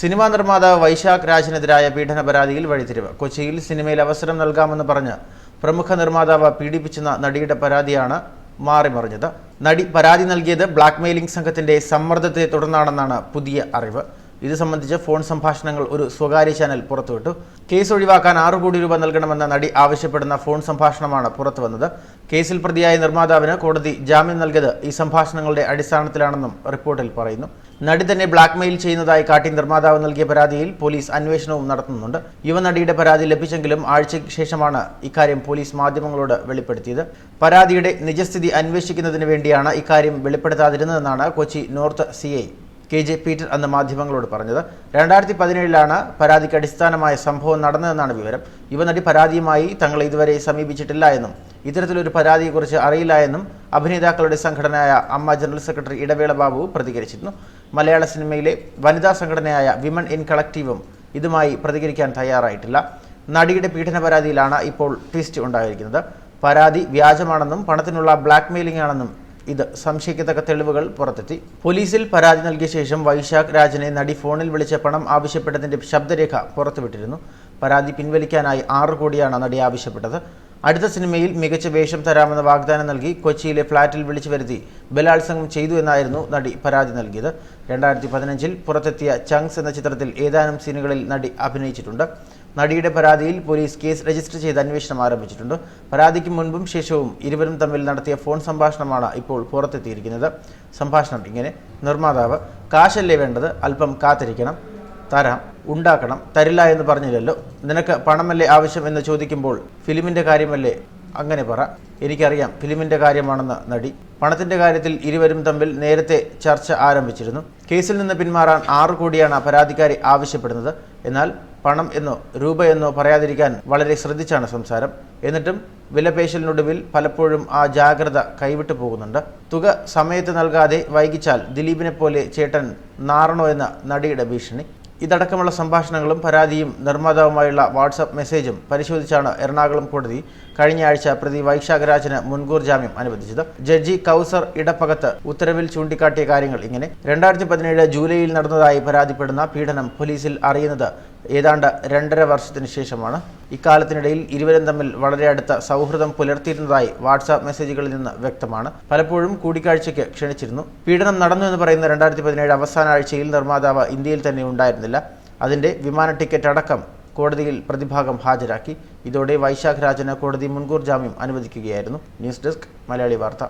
Cinema നിർമ്മാതാവ് വൈശാഖ് രാജിനെതിരായ പീഡന പരാതിയിൽ വഴിത്തിരിവ്. കൊച്ചിയിൽ സിനിമയിൽ അവസരം നൽകാമെന്ന് പറഞ്ഞ് പ്രമുഖ നിർമ്മാതാവ് പീഡിപ്പിച്ചെന്ന നടിയുടെ പരാതിയാണ് മാറിമറിഞ്ഞത്. നടി പരാതി നൽകിയത് ബ്ലാക്ക്മെയിലിംഗ് സംഘത്തിന്റെ സമ്മർദ്ദത്തെ തുടർന്നാണെന്നാണ് പുതിയ അറിവ്. ഇത് സംബന്ധിച്ച് ഫോൺ സംഭാഷണങ്ങൾ ഒരു സ്വകാര്യ ചാനൽ പുറത്തുവിട്ടു. കേസ് ഒഴിവാക്കാൻ ആറ് കോടി രൂപ നൽകണമെന്ന നടി ആവശ്യപ്പെടുന്ന ഫോൺ സംഭാഷണമാണ് പുറത്തുവന്നത് കേസിൽ പ്രതിയായ നിർമ്മാതാവിന് കോടതി ജാമ്യം നൽകിയത് ഈ സംഭാഷണങ്ങളുടെ അടിസ്ഥാനത്തിലാണെന്നും റിപ്പോർട്ടിൽ പറയുന്നു. നടി തന്നെ ബ്ലാക്ക്മെയിൽ ചെയ്യുന്നതായി കാട്ടി നിർമ്മാതാവ് നൽകിയ പരാതിയിൽ പോലീസ് അന്വേഷണവും നടത്തുന്നുണ്ട്. യുവനടിയുടെ പരാതി ലഭിച്ചെങ്കിലും ആഴ്ചയ്ക്ക് ശേഷമാണ് ഇക്കാര്യം പോലീസ് മാധ്യമങ്ങളോട് വെളിപ്പെടുത്തിയത്. പരാതിയുടെ നിജസ്ഥിതി അന്വേഷിക്കുന്നതിന് വേണ്ടിയാണ് ഇക്കാര്യം വെളിപ്പെടുത്താതിരുന്നതെന്നാണ് Kochi north C K J Peter അന്ന് മാധ്യമങ്ങളോട് പറഞ്ഞത്. രണ്ടായിരത്തി പതിനേഴിലാണ് പരാതിക്ക് അടിസ്ഥാനമായ സംഭവം നടന്നതെന്നാണ് വിവരം. യുവനടി പരാതിയുമായി തങ്ങളെ ഇതുവരെ സമീപിച്ചിട്ടില്ല എന്നും ഇത്തരത്തിലൊരു പരാതിയെക്കുറിച്ച് അറിയില്ല എന്നും അഭിനേതാക്കളുടെ സംഘടനയായ അമ്മ ജനറൽ സെക്രട്ടറി ഇടവേള ബാബു പ്രതികരിച്ചിരുന്നു. മലയാള സിനിമയിലെ വനിതാ സംഘടനയായ വിമൻ ഇൻ കളക്റ്റീവും ഇതുമായി പ്രതികരിക്കാൻ തയ്യാറായിട്ടില്ല. നടിയുടെ പീഡന പരാതിയിലാണ് ഇപ്പോൾ ട്വിസ്റ്റ് ഉണ്ടായിരിക്കുന്നത്. പരാതി വ്യാജമാണെന്നും പണത്തിനുള്ള ബ്ലാക്ക് മെയിലിംഗ് ആണെന്നും ഇത് സംശയിക്കത്തക്ക തെളിവുകൾ പുറത്തെത്തി. പോലീസിൽ പരാതി നൽകിയ ശേഷം വൈശാഖ് രാജനെ നടി ഫോണിൽ വിളിച്ച പണം ആവശ്യപ്പെട്ടതിന്റെ ശബ്ദരേഖ പുറത്തുവിട്ടിരുന്നു. പരാതി പിൻവലിക്കാനായി ആറ് കോടിയാണ് നടി ആവശ്യപ്പെട്ടത്. അടുത്ത സിനിമയിൽ മികച്ച വേഷം തരാമെന്ന വാഗ്ദാനം നൽകി കൊച്ചിയിലെ ഫ്ളാറ്റിൽ വിളിച്ചു വരുത്തി ബലാത്സംഗം ചെയ്തു എന്നായിരുന്നു നടി പരാതി നൽകിയത്. രണ്ടായിരത്തി പതിനഞ്ചിൽ പുറത്തെത്തിയ ചങ്സ് എന്ന ചിത്രത്തിൽ ഏതാനും സീനുകളിൽ നടി അഭിനയിച്ചിട്ടുണ്ട്. നടിയുടെ പരാതിയിൽ പോലീസ് കേസ് രജിസ്റ്റർ ചെയ്ത് അന്വേഷണം ആരംഭിച്ചിട്ടുണ്ട്. പരാതിക്ക് മുൻപും ശേഷവും ഇരുവരും തമ്മിൽ നടത്തിയ ഫോൺ സംഭാഷണമാണ് ഇപ്പോൾ പുറത്തെത്തിയിരിക്കുന്നത്. സംഭാഷണം ഇങ്ങനെ. നിർമ്മാതാവ് കാശല്ലേ വേണ്ടത്? അല്പം കാത്തിരിക്കണം. തരാം. ഉണ്ടാക്കണം. തരില്ല എന്ന് പറഞ്ഞില്ലല്ലോ. നിനക്ക് പണമല്ലേ ആവശ്യം എന്ന് ചോദിക്കുമ്പോൾ ഫിലിമിന്റെ കാര്യമല്ലേ അങ്ങനെ പറ. എനിക്കറിയാം ഫിലിമിന്റെ കാര്യമാണെന്ന് നടി. പണത്തിന്റെ കാര്യത്തിൽ ഇരുവരും തമ്മിൽ നേരത്തെ ചർച്ച ആരംഭിച്ചിരുന്നു. കേസിൽ നിന്ന് പിന്മാറാൻ ആറ് കോടിയാണ് പരാതിക്കാരി ആവശ്യപ്പെടുന്നത്. എന്നാൽ പണം എന്നോ രൂപ എന്നോ പറയാതിരിക്കാൻ വളരെ ശ്രദ്ധിച്ചാണ് സംസാരം. എന്നിട്ടും വിലപേശലിനൊടുവിൽ പലപ്പോഴും ആ ജാഗ്രത കൈവിട്ടു പോകുന്നുണ്ട്. തുക സമയത്ത് നൽകാതെ വൈകിച്ചാൽ ദിലീപിനെ പോലെ ചേട്ടൻ നാറണോ എന്ന നടിയുടെ ഭീഷണി. ഇതടക്കമുള്ള സംഭാഷണങ്ങളും പരാതിയും നിർമ്മാതാവുമായുള്ള വാട്സപ്പ് മെസ്സേജും പരിശോധിച്ചാണ് എറണാകുളം കോടതി കഴിഞ്ഞ ആഴ്ച പ്രതി വൈശാഖരാജന് മുൻകൂർ ജാമ്യം അനുവദിച്ചത്. ജഡ്ജി കൗസർ ഇടപ്പകത്ത് ഉത്തരവിൽ ചൂണ്ടിക്കാട്ടിയ കാര്യങ്ങൾ ഇങ്ങനെ. രണ്ടായിരത്തി പതിനേഴ് ജൂലൈയിൽ നടന്നതായി പരാതിപ്പെടുന്ന പീഡനം പോലീസിൽ അറിയുന്നത് ഏതാണ്ട് രണ്ടര വർഷത്തിന് ശേഷമാണ് ഇക്കാലത്തിനിടയിൽ ഇരുവരും തമ്മിൽ വളരെ അടുത്ത സൗഹൃദം പുലർത്തിയിരുന്നതായി വാട്സാപ്പ് മെസ്സേജുകളിൽ നിന്ന് വ്യക്തമാണ്. പലപ്പോഴും കൂടിക്കാഴ്ചയ്ക്ക് ക്ഷണിച്ചിരുന്നു. പീഡനം നടന്നു എന്ന് പറയുന്ന രണ്ടായിരത്തി പതിനേഴ് അവസാന ആഴ്ചയിൽ നിർമ്മാതാവ് ഇന്ത്യയിൽ തന്നെ ഉണ്ടായിരുന്നില്ല. അതിന്റെ വിമാന ടിക്കറ്റ് അടക്കം കോടതിയിൽ പ്രതിഭാഗം ഹാജരാക്കി. ഇതോടെ വൈശാഖ് രാജന് കോടതി മുൻകൂർ ജാമ്യം അനുവദിക്കുകയായിരുന്നു. ന്യൂസ് ഡെസ്ക് മലയാളി വാർത്ത.